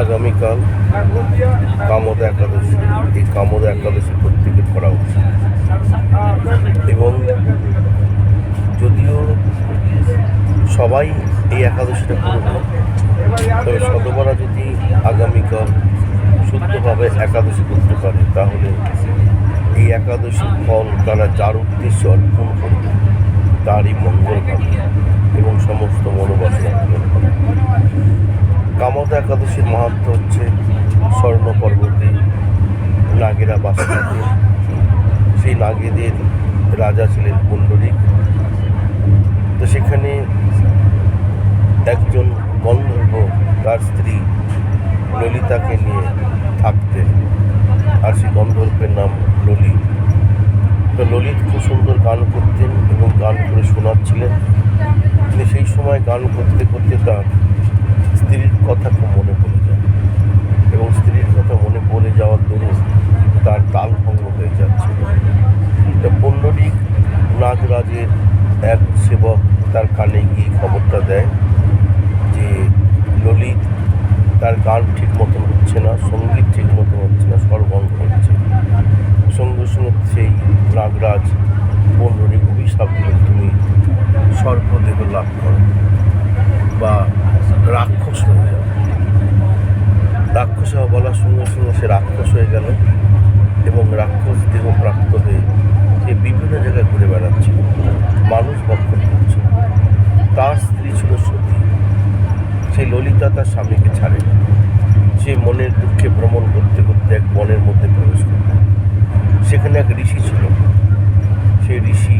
আগামীকাল কামদা একাদশী। এই কামদা একাদশী প্রত্যেকে করা উচিত। এবং যদিও সবাই এই একাদশীটা করবে তবে শতকরা যদি আগামীকাল শুদ্ধভাবে একাদশী করতে পারে, তাহলে এই একাদশীর ফল তারা যার উদ্দেশ্যে অর্পণ করবে, তারই মঙ্গল এবং সমস্ত মনোবাসনা পূরণ হবে কামতা একাদশীর মাহাত্ম হচ্ছে স্বর্ণ পর্বতে নাগেরা বাস সেই নাগেদের রাজা ছিলেন পুণ্ডরিক তো সেখানে একজন গন্ধর্ব, তার স্ত্রী ললিতাকে নিয়ে থাকতেন। আর সেই গন্ধর্বের নাম ললিত। তো ললিত খুব সুন্দর গান করতেন এবং গান করে শোনাচ্ছিলেন। তিনি সেই সময় গান করতে করতে তার স্ত্রীর কথা খুব মনে পড়ে যায়। এবং স্ত্রীর কথা মনে পড়ে যাওয়ার দরুন তার তাল ভঙ্গ হয়ে যাচ্ছিল। তা পণ্ডরিক নাগরাজের এক সেবক তার কানে গিয়ে খবরটা দেয় যে, ললিত, তার গান ঠিক মতন হচ্ছে না, সংগীত ঠিক মতন হচ্ছে না স্বরভঙ্গ হচ্ছে। সঙ্গে সঙ্গে সেই নাগরাজ পণ্ডরিক অভিশাপ দিলেন, তুমি সর্পদেহ লাভ করো। বা রাক্ষস হয়ে যাও বলার সঙ্গে সঙ্গে সে রাক্ষস হয়ে গেল এবং রাক্ষস দেহ প্রাপ্ত হয়ে সে বিভিন্ন জায়গায় ঘুরে বেড়াচ্ছিল মানুষ ভক্ষণ করছে তার স্ত্রী ছিল সতী। সেই ললিতা তার স্বামীকে ছাড়ে সে মনের দুঃখে ভ্রমণ করতে করতে এক বনের মধ্যে প্রবেশ করল সেখানে এক ঋষি ছিল। সেই ঋষি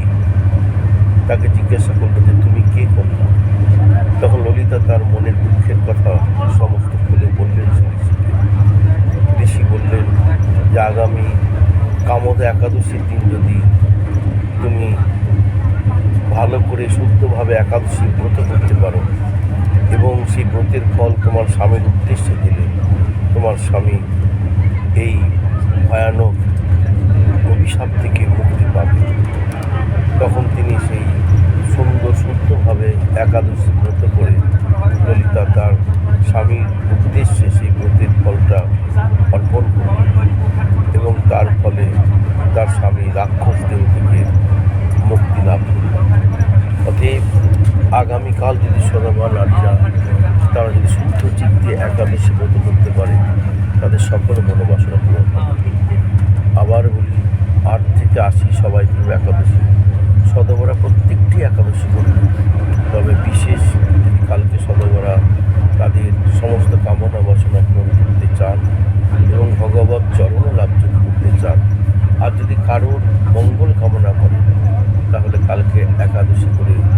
তাকে জিজ্ঞাসা করল যে, তুমি কে কন্যা তখন ললিতা তার মনের দুঃখের কথা যে আগামী কামদা একাদশীর দিন যদি তুমি ভালো করে শুদ্ধভাবে একাদশী ব্রত করতে পারো এবং সেই ব্রতের ফল তোমার স্বামীর উদ্দেশ্যে দিলে তোমার স্বামী এই ভয়ানক অভিশাপ থেকে মুক্তি পাবে। তখন তিনি সেই সুন্দর শুদ্ধভাবে একাদশী ব্রত করে ললিতা তার স্বামীর উদ্দেশ্যে সেই ব্রতের ফলটা অর্পণ এবং তার ফলে তার স্বামী রাক্ষস দেহ থেকে মুক্তি লাভ অতএব আগামীকাল যদি সদবা নারীরা তারা যদি শুদ্ধ চিত্তে একাদশী ব্রত করতে পারে, তাদের সকল মনোবাসনা পূরণ আবার বলি, আট থেকে আশি সবাই একাদশী সদবরা প্রত্যেকটি একাদশী করবে তবে বিশেষ যদি কালকে সদবরা তাদের সমস্ত কামনা বাসনা পূরণ করতে চান এবং ভগবত চরণ লাভ যদি করতে চান আর যদি কারোর মঙ্গল কামনা করে। তাহলে কালকে একাদশী করে।